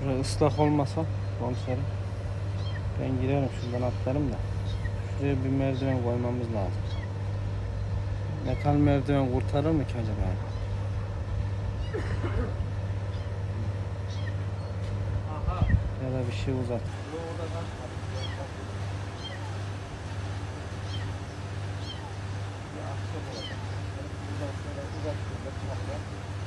Şurası ıslak olmasa komiserim. Ben girerim şuradan atlarım da. Şuraya bir merdiven koymamız lazım. Metal merdiven kurtarır mı ki acaba? ya da bir şey uzat. Thank you.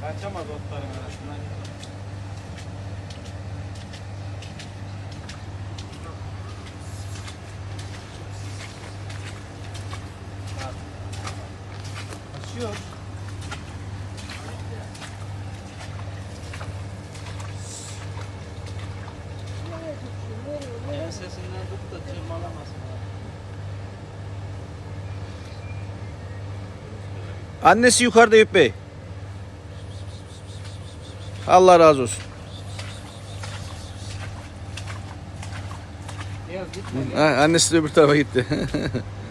Kaçamaz otların arasından. Kaçıyor. Annesi yukarıda Eyüp Bey. Allah razı olsun. Ha, annesi de öbür tarafa gitti.